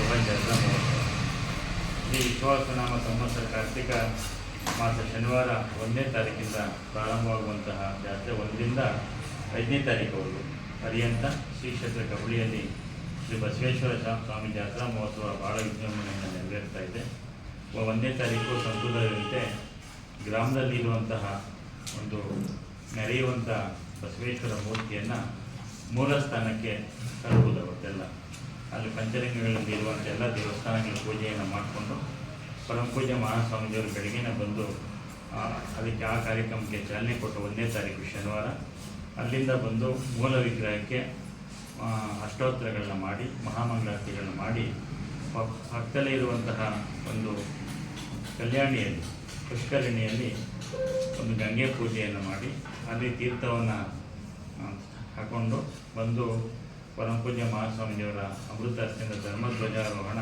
ಮಹೋತ್ಸವ ಈ ವಿಶ್ವಾಸನಾಮ ಸಂವತ್ಸರ ಕಾರ್ತಿಕ ಮಾಸ ಶನಿವಾರ ಒಂದನೇ ತಾರೀಕಿಂದ ಪ್ರಾರಂಭವಾಗುವಂತಹ ಜಾತ್ರೆ ಒಂದರಿಂದ ಐದನೇ ತಾರೀಕುವರೆಗೂ ಪರ್ಯಂತ ಶ್ರೀ ಕ್ಷೇತ್ರ ಕಬಳಿಯಲ್ಲಿ ಶ್ರೀ ಬಸವೇಶ್ವರ ಸ್ವಾಮಿ ಜಾತ್ರಾ ಮಹೋತ್ಸವ ಭಾಳ ವಿಜೃಂಭಣೆಯಿಂದ ನೆರವೇರ್ತಾ ಇದೆ ಒಂದನೇ ತಾರೀಕು ಸಂಪ್ರದಾಯದಂತೆ ಗ್ರಾಮದಲ್ಲಿರುವಂತಹ ಒಂದು ನೆರೆಯುವಂಥ ಬಸವೇಶ್ವರ ಮೂರ್ತಿಯನ್ನು ಮೂಲ ಸ್ಥಾನಕ್ಕೆ ತರುವುದು ಅವತ್ತೆಲ್ಲ ಅಲ್ಲಿ ಪಂಚಲಿಂಗಗಳಲ್ಲಿ ಇರುವಂಥ ಎಲ್ಲ ದೇವಸ್ಥಾನಗಳ ಪೂಜೆಯನ್ನು ಮಾಡಿಕೊಂಡು ಪರಮ ಪೂಜೆ ಮಹಾಸ್ವಾಮೀಜಿಯವರು ಬೆಳಗ್ಗೆನೇ ಬಂದು ಅದಕ್ಕೆ ಆ ಕಾರ್ಯಕ್ರಮಕ್ಕೆ ಚಾಲನೆ ಕೊಟ್ಟು ಒಂದನೇ ತಾರೀಕು ಶನಿವಾರ. ಅಲ್ಲಿಂದ ಬಂದು ಮೂಲ ವಿಗ್ರಹಕ್ಕೆ ಅಷ್ಟೋತ್ತರಗಳನ್ನ ಮಾಡಿ, ಮಹಾಮಂಗಳಾರತಿಗಳನ್ನ ಮಾಡಿ ಪಕ್ಕದಲ್ಲೇ ಇರುವಂತಹ ಒಂದು ಕಲ್ಯಾಣಿಯಲ್ಲಿ, ಪುಷ್ಕರಣಿಯಲ್ಲಿ ಒಂದು ಗಂಗೆ ಪೂಜೆಯನ್ನು ಮಾಡಿ, ಅಲ್ಲಿ ತೀರ್ಥವನ್ನು ಹಾಕ್ಕೊಂಡು ಬಂದು ಮಹಾಸ್ವಾಮಿಯವರ ಅಮೃತ ಅಮೃತಾಸ್ತಿಯಿಂದ ಧರ್ಮಧ್ವಜಾರೋಹಣ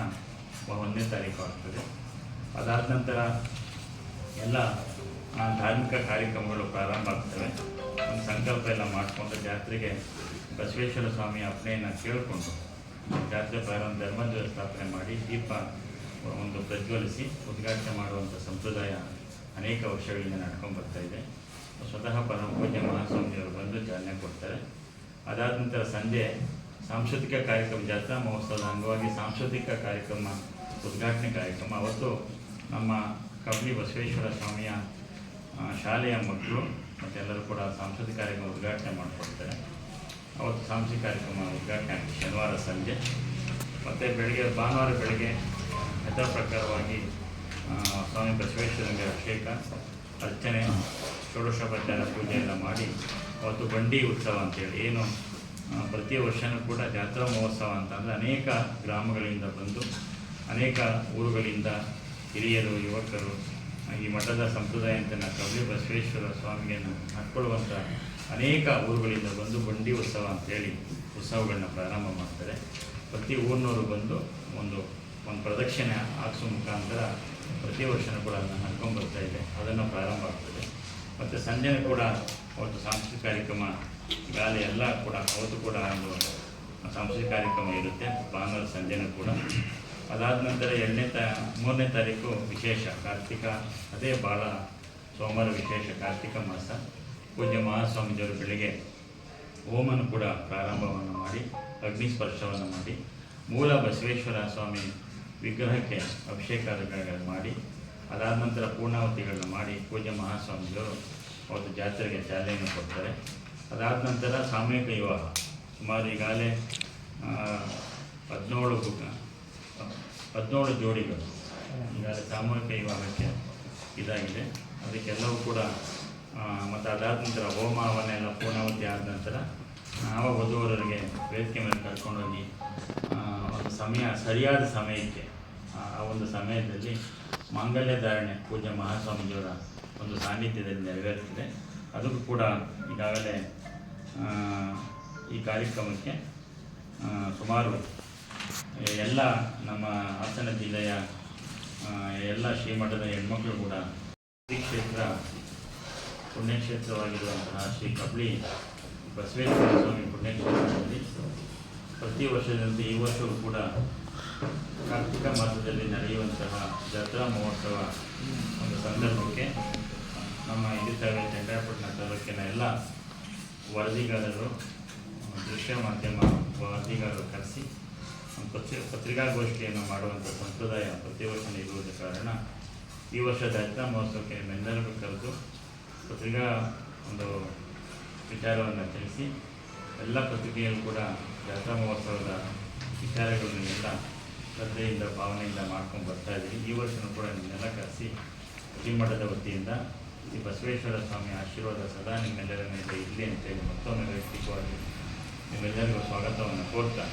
ಒಂದನೇ ತಾರೀಕು ಆಗ್ತದೆ. ಅದಾದ ನಂತರ ಎಲ್ಲ ಧಾರ್ಮಿಕ ಕಾರ್ಯಕ್ರಮಗಳು ಪ್ರಾರಂಭ ಆಗ್ತವೆ. ಒಂದು ಸಂಕಲ್ಪ ಎಲ್ಲ ಮಾಡಿಕೊಂಡು ಜಾತ್ರೆಗೆ ಬಸವೇಶ್ವರ ಸ್ವಾಮಿ ಅಪ್ಪಣೆಯನ್ನು ಕೇಳಿಕೊಂಡು ಜಾತ್ರೆ ಪ್ರಾರಂಭ ಧರ್ಮಧ್ವಜ ಸ್ಥಾಪನೆ ಮಾಡಿ ದೀಪ ಒಂದು ಪ್ರಜ್ವಲಿಸಿ ಉದ್ಘಾಟನೆ ಮಾಡುವಂಥ ಸಂಪ್ರದಾಯ ಅನೇಕ ವರ್ಷಗಳಿಂದ ನಡ್ಕೊಂಡು ಬರ್ತಾ ಇದೆ. ಸ್ವತಃ ಪರಂಪೂಜ್ಯ ಮಹಾಸ್ವಾಮಿಯವರು ಬಂದು ಚಾಲನೆ ಕೊಡ್ತಾರೆ. ಅದಾದ ನಂತರ ಸಂಜೆ ಸಾಂಸ್ಕೃತಿಕ ಕಾರ್ಯಕ್ರಮ, ಜಾತ್ರಾ ಮಹೋತ್ಸವದ ಅಂಗವಾಗಿ ಸಾಂಸ್ಕೃತಿಕ ಕಾರ್ಯಕ್ರಮ, ಉದ್ಘಾಟನೆ ಕಾರ್ಯಕ್ರಮ. ಅವತ್ತು ನಮ್ಮ ಕಬ್ಲಿ ಬಸವೇಶ್ವರ ಸ್ವಾಮಿಯ ಶಾಲೆಯ ಮಕ್ಕಳು ಮತ್ತೆಲ್ಲರೂ ಕೂಡ ಸಾಂಸ್ಕೃತಿಕ ಕಾರ್ಯಕ್ರಮ ಉದ್ಘಾಟನೆ ಮಾಡಿಕೊಡ್ತಾರೆ. ಅವತ್ತು ಸಾಂಸ್ಕೃತಿಕ ಕಾರ್ಯಕ್ರಮ ಉದ್ಘಾಟನೆ ಆಗ್ತದೆ ಶನಿವಾರ ಸಂಜೆ. ಮತ್ತು ಬೆಳಗ್ಗೆ, ಭಾನುವಾರ ಬೆಳಗ್ಗೆ ಯಥಾ ಪ್ರಕಾರವಾಗಿ ಸ್ವಾಮಿ ಬಸವೇಶ್ವರನಿಗೆ ಅಭಿಷೇಕ, ಅರ್ಚನೆ ಷೋಡಶೋಪಚಾರ ಪೂಜೆ ಎಲ್ಲ ಮಾಡಿ ಅವತ್ತು ಬಂಡಿ ಉತ್ಸವ ಅಂತೇಳಿ. ಏನು ಪ್ರತಿ ವರ್ಷವೂ ಕೂಡ ಜಾತ್ರಾ ಮಹೋತ್ಸವ ಅಂತಂದರೆ ಅನೇಕ ಗ್ರಾಮಗಳಿಂದ ಬಂದು, ಅನೇಕ ಊರುಗಳಿಂದ ಹಿರಿಯರು, ಯುವಕರು ಈ ಮಠದ ಸಂಪ್ರದಾಯ ಅಂತ ಕಬಲಿ ಬಸವೇಶ್ವರ ಸ್ವಾಮಿಯನ್ನು ಹಾಕ್ಕೊಳ್ಳುವಂಥ ಅನೇಕ ಊರುಗಳಿಂದ ಬಂದು ಬಂಡಿ ಉತ್ಸವ ಅಂತೇಳಿ ಉತ್ಸವಗಳನ್ನ ಪ್ರಾರಂಭ ಮಾಡ್ತಾರೆ. ಪ್ರತಿ ಊರಿನವರು ಬಂದು ಒಂದು ಒಂದು ಪ್ರದಕ್ಷಿಣೆ ಹಾಕ್ಸೋ ಮುಖಾಂತರ ಪ್ರತಿ ವರ್ಷನೂ ಕೂಡ ಅದನ್ನು ನಡ್ಕೊಂಡು ಬರ್ತಾ ಇದೆ. ಅದನ್ನು ಪ್ರಾರಂಭ ಆಗ್ತದೆ. ಮತ್ತು ಸಂಜೆನೂ ಕೂಡ ಅವತ್ತು ಸಾಂಸ್ಕೃತಿಕ ಕಾರ್ಯಕ್ರಮ ಗಾಲಿ ಎಲ್ಲ ಕೂಡ, ಅವತ್ತು ಕೂಡ ಒಂದು ಸಾಂಸ್ಕೃತಿಕ ಕಾರ್ಯಕ್ರಮ ಇರುತ್ತೆ, ಭಾನುವಾರ ಸಂಜೆನೂ ಕೂಡ. ಅದಾದ ನಂತರ ಎರಡನೇ ತಾ, ಮೂರನೇ ತಾರೀಕು ವಿಶೇಷ, ಕಾರ್ತಿಕ, ಅದೇ ಭಾಳ ಸೋಮವಾರ ವಿಶೇಷ ಕಾರ್ತಿಕ ಮಾಸ. ಪೂಜ್ಯ ಮಹಾಸ್ವಾಮೀಜಿಯವರು ಬೆಳಿಗ್ಗೆ ಹೋಮನ ಕೂಡ ಪ್ರಾರಂಭವನ್ನು ಮಾಡಿ, ಅಗ್ನಿ ಸ್ಪರ್ಶವನ್ನು ಮಾಡಿ, ಮೂಲ ಬಸವೇಶ್ವರ ಸ್ವಾಮಿ ವಿಗ್ರಹಕ್ಕೆ ಅಭಿಷೇಕ ಮಾಡಿ, ಅದಾದ ನಂತರ ಪೂರ್ಣಾವತಿಗಳನ್ನು ಮಾಡಿ ಪೂಜ್ಯ ಮಹಾಸ್ವಾಮಿಗಳು ಅವತ್ತು ಜಾತ್ರೆಗೆ ಚಾಲನೆಯನ್ನು ಕೊಡ್ತಾರೆ. ಅದಾದ ನಂತರ ಸಾಮೂಹಿಕ ವಿವಾಹ. ಸುಮಾರು ಈಗಾಗಲೇ ಹದಿನೇಳು ಹದಿನೇಳು ಜೋಡಿಗಳು ಈಗಾಗಲೇ ಸಾಮೂಹಿಕ ವಿವಾಹಕ್ಕೆ ಇದಾಗಿದೆ. ಅದಕ್ಕೆಲ್ಲವೂ ಕೂಡ ಮತ್ತು ಅದಾದ ನಂತರ ಹೋಮ ಹವನ ಪೂರ್ಣಾವತಿ ಆದ ನಂತರ ನಾವು ವಧುವರರಿಗೆ ವೇದಿಕೆ ಮೇಲೆ ಕರ್ಕೊಂಡೋಗಿ ಒಂದು ಸಮಯ, ಸರಿಯಾದ ಸಮಯಕ್ಕೆ ಆ ಒಂದು ಸಮಯದಲ್ಲಿ ಮಾಂಗಲ್ಯ ಧಾರಣೆ ಪೂಜ್ಯ ಮಹಾಸ್ವಾಮೀಜಿಯವರ ಒಂದು ಸಾನ್ನಿಧ್ಯದಲ್ಲಿ ನೆರವೇರುತ್ತಿದೆ ಅದಕ್ಕೂ ಕೂಡ ಈಗಾಗಲೇ ಈ ಕಾರ್ಯಕ್ರಮಕ್ಕೆ ಸುಮಾರು ಎಲ್ಲ ನಮ್ಮ ಹಾಸನ ಜಿಲ್ಲೆಯ ಎಲ್ಲ ಶ್ರೀಮಠದ ಹೆಣ್ಮಕ್ಳು ಕೂಡ ಶ್ರೀ ಕ್ಷೇತ್ರ, ಪುಣ್ಯಕ್ಷೇತ್ರವಾಗಿರುವಂತಹ ಶ್ರೀ ಕಬಳಿ ಬಸವೇಶ್ವರ ಸ್ವಾಮಿ ಪುಣ್ಯಕ್ಷೇತ್ರದಲ್ಲಿ ಪ್ರತಿ ವರ್ಷದಂತೆ ಈ ವರ್ಷವೂ ಕೂಡ ಕಾರ್ತಿಕ ಮಾಸದಲ್ಲಿ ನಡೆಯುವಂತಹ ಜಾತ್ರಾ ಮಹೋತ್ಸವ ಒಂದು ಸಂದರ್ಭಕ್ಕೆ ನಮ್ಮ ಇಲ್ಲಿ ಚಂದ್ರಾಪಟ್ಟಣ ತಾಲೂಕಿನ ಎಲ್ಲ ವರದಿಗಾರರು ದೃಶ್ಯ ಮಾಧ್ಯಮ ವರದಿಗಾರರು ಕರೆಸಿ ಪತ್ರಿ, ಪತ್ರಿಕಾಗೋಷ್ಠಿಯನ್ನು ಮಾಡುವಂಥ ಸಂಪ್ರದಾಯ ಪ್ರತಿ ವರ್ಷ ಇರುವುದ ಕಾರಣ ಈ ವರ್ಷ ಜಾತ್ರಾ ಮಹೋತ್ಸವಕ್ಕೆ ನಿಮ್ಮೆಲ್ಲರಿಗೂ ಕರೆದು ಪತ್ರಿಕಾ ಒಂದು ವಿಚಾರವನ್ನು ತಿಳಿಸಿ, ಎಲ್ಲ ಪತ್ರಿಕೆಯಲ್ಲೂ ಕೂಡ ಜಾತ್ರಾ ಮಹೋತ್ಸವದ ವಿಚಾರಗಳನ್ನೆಲ್ಲ ಶ್ರದ್ಧೆಯಿಂದ, ಭಾವನೆಯಿಂದ ಮಾಡ್ಕೊಂಡು ಬರ್ತಾ ಇದ್ದೀವಿ ಈ ವರ್ಷವೂ ಕೂಡ ನಿಮ್ಮನ್ನೆಲ್ಲ ಕರೆಸಿ, ಶ್ರೀಮಠದ ವತಿಯಿಂದ ಶ್ರೀ ಬಸವೇಶ್ವರ ಸ್ವಾಮಿ ಆಶೀರ್ವಾದ ಸದಾ ನಿಮ್ಮೆಲ್ಲರ ಮೇಲೆ ಇರಲಿ ಅಂತೇಳಿ ಮತ್ತೊಮ್ಮೆ ವೈಯಕ್ತಿಕವಾಗಿ ನಿಮ್ಮೆಲ್ಲರಿಗೂ ಸ್ವಾಗತವನ್ನು ಕೋರ್ತಾ